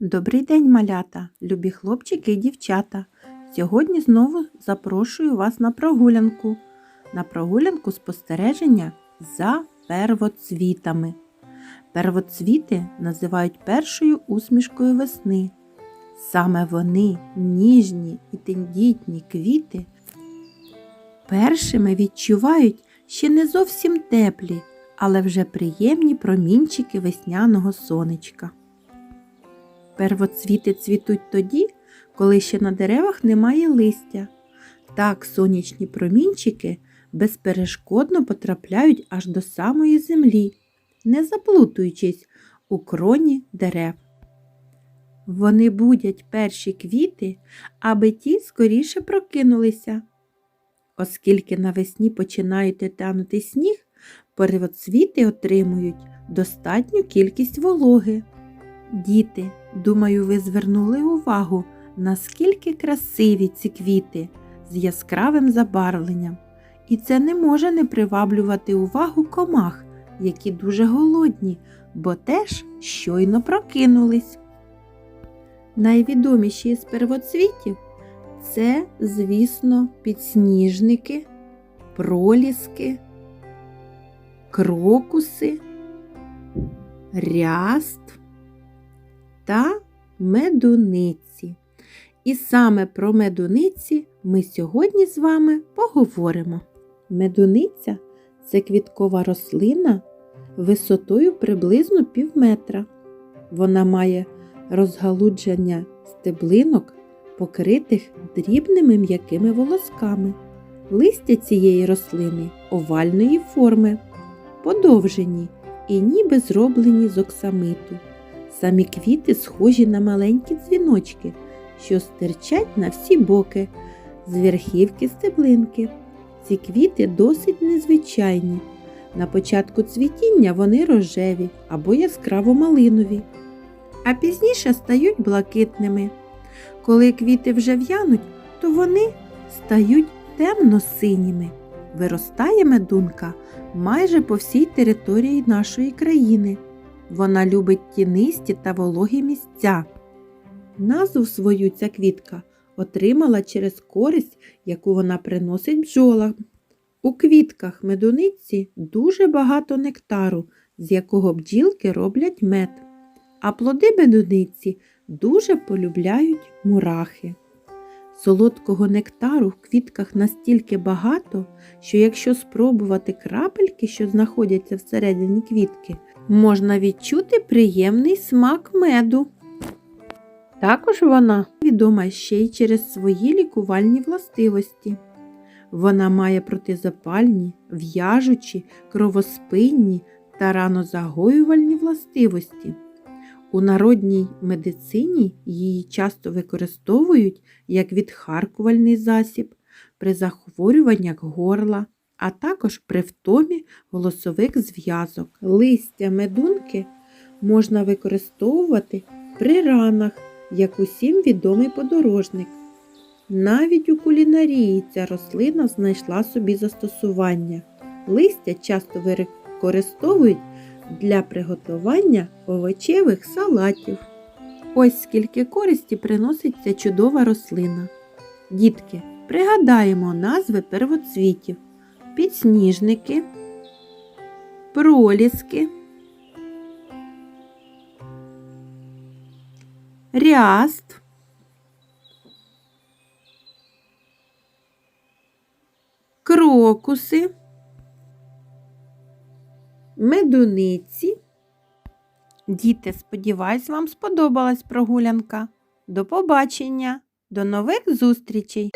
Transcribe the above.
Добрий день, малята, любі хлопчики і дівчата. Сьогодні знову запрошую вас на прогулянку. На прогулянку спостереження за первоцвітами. Первоцвіти називають першою усмішкою весни. Саме вони, ніжні і тендітні квіти, першими відчувають ще не зовсім теплі, але вже приємні промінчики весняного сонечка. Первоцвіти цвітуть тоді, коли ще на деревах немає листя. Так сонячні промінчики безперешкодно потрапляють аж до самої землі, не заплутуючись у кроні дерев. Вони будять перші квіти, аби ті скоріше прокинулися. Оскільки навесні починає танути сніг, первоцвіти отримують достатню кількість вологи. Діти, думаю, ви звернули увагу, наскільки красиві ці квіти з яскравим забарвленням. І це не може не приваблювати увагу комах, які дуже голодні, бо теж щойно прокинулись. Найвідоміші з первоцвітів це, звісно, підсніжники, проліски, крокуси, ряст та медуниці. І саме про медуниці ми сьогодні з вами поговоримо. Медуниця це квіткова рослина висотою приблизно пів метра. Вона має розгалудження стеблинок, покритих дрібними м'якими волосками. Листя цієї рослини овальної форми, подовжені і ніби зроблені з оксамиту. Самі квіти схожі на маленькі дзвіночки, що стирчать на всі боки з верхівки стеблинки. Ці квіти досить незвичайні. На початку цвітіння вони рожеві або яскраво малинові, а пізніше стають блакитними. Коли квіти вже в'януть, то вони стають темно-синіми. Виростає медунка майже по всій території нашої країни. Вона любить тінисті та вологі місця. Назву свою ця квітка отримала через користь, яку вона приносить бджолам. У квітках медуниці дуже багато нектару, з якого бджілки роблять мед. А плоди медуниці дуже полюбляють мурахи. Солодкого нектару в квітках настільки багато, що якщо спробувати крапельки, що знаходяться всередині квітки, можна відчути приємний смак меду. Також вона відома ще й через свої лікувальні властивості. Вона має протизапальні, в'яжучі, кровоспинні та ранозагоювальні властивості. У народній медицині її часто використовують як відхаркувальний засіб при захворюваннях горла, а також при втомі голосових зв'язок. Листя медунки можна використовувати при ранах, як усім відомий подорожник. Навіть у кулінарії ця рослина знайшла собі застосування. Листя часто використовують для приготування овочевих салатів. Ось скільки користі приносить ця чудова рослина. Дітки, пригадаємо назви первоцвітів: підсніжники, проліски, ряст, крокуси медуниці. Діти, сподіваюсь, вам сподобалась прогулянка. До побачення, до нових зустрічей!